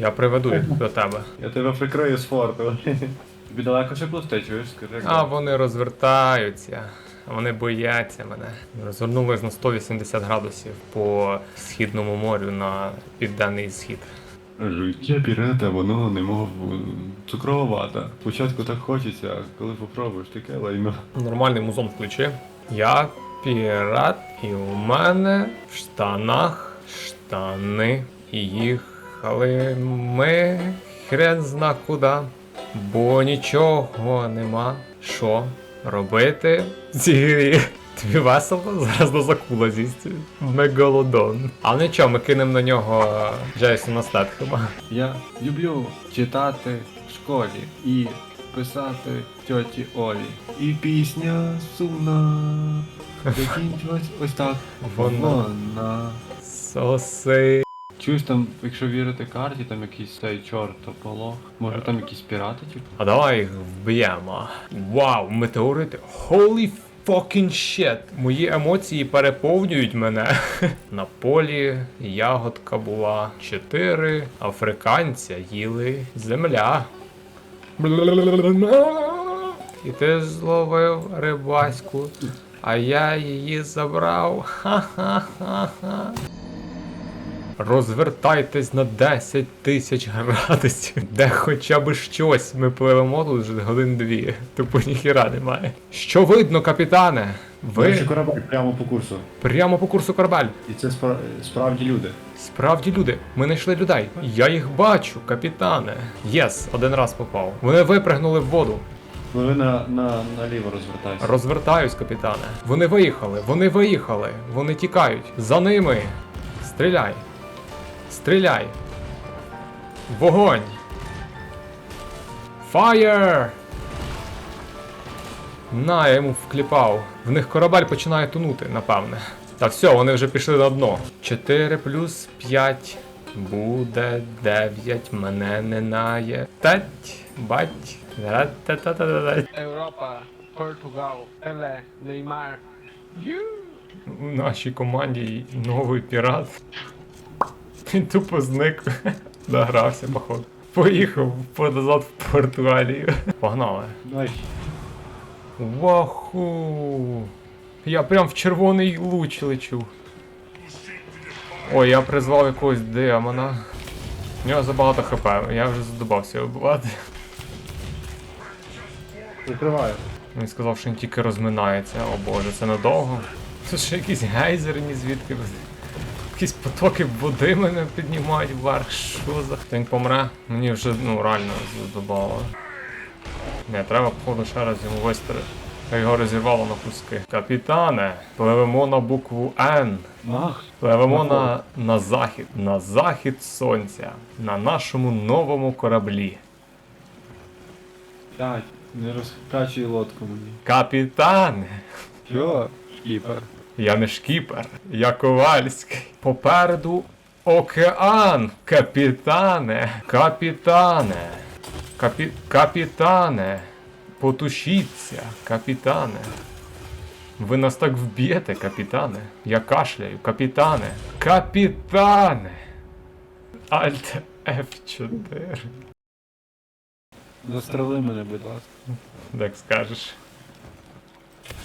Я приведу їх до тебе. Я тебе прикрию з форту. Тобі далеко ще чуєш? Скажи. як А вони розвертаються. Вони бояться мене. Розвернулись на 180 градусів по східному морю на південний схід. Життя пірата, воно немов м, цукрова вата. Спочатку так хочеться, а коли попробуєш, таке лайно. Нормальний музон включи. Я пірат, і у мене в штанах штани. І їхали ми хрен зна куди, бо нічого нема. Що робити в цій грі? Тобі весело? Зараз до закула з'їсть. Мегалодон. А нічого, ми кинемо на нього Джейсона Стетхема. Я люблю читати в школі і писати тьоті Олі. І пісня сумна. Закінчилась ось так. Вона. Вона. Соси. Чуєш там, якщо вірити карті, там якийсь цей чортополох. Може там якісь пірати, типу? А давай їх вб'ємо. Вау, метеорити. Holy fucking shit. Мої емоції переповнюють мене. На полі ягодка була. Чотири африканця їли земля. І ти зловив рибаську, а я її забрав. Ха-ха-ха-ха. Розвертайтесь на 10 тисяч градусів, де хоча б щось. Ми пливемо тут вже годин дві. Тупо ніхіра немає. Що видно, капітане? Ви... Ви корабель прямо по курсу. прямо по курсу корабель. І це спра... справді люди. Справді люди, ми знайшли людей. Я їх бачу, капітане. Єс, один раз попав. Вони випригнули в воду. Ви на, на, наліво розвертайся. Розвертаюсь, капітане. Вони виїхали, вони виїхали, вони тікають. За ними. Стріляй. Стріляй. Вогонь. Фаєр! На, я йому вкліпав. В них корабель починає тонути, напевне. Та все, вони вже пішли на дно. 4 плюс 5 буде 9. Мене не нає. Тать, бать. Europa, Portugal, Pelé, Neymar. У нашій команді новий пірат. Він тупо зник. Догрався, походу. Поїхав назад в Португалію. Погнали. Ваху. Я прям в червоний луч лечу. Ой, я призвав якогось демона. У нього забагато хп, я вже задобався його вбивати. прикриваю. Він сказав, що він тільки розминається. О боже, це надовго. Тут ще якісь гейзери ні звідки. Якісь потоки води мене піднімають вверх. Що за він помре? Мені вже ну реально задобало. Не, треба походу ще раз йому вистрелити. Його розірвало на куски. Капітане, пливемо на букву Н. Ах, Пливемо на, на захід, на захід сонця, на нашому новому кораблі. п'ять. Не розкачуй лодку мені. Капітане! Що? Кіпер. Я не шкіпер, я ковальський. Попереду океан, капітане, капітане, Капі... капітане, потушіться, капітане. Ви нас так вб'єте, капітане. Я кашляю, капітане. Капітане. Альт F4. Застрели мене, будь ласка. Так скажеш.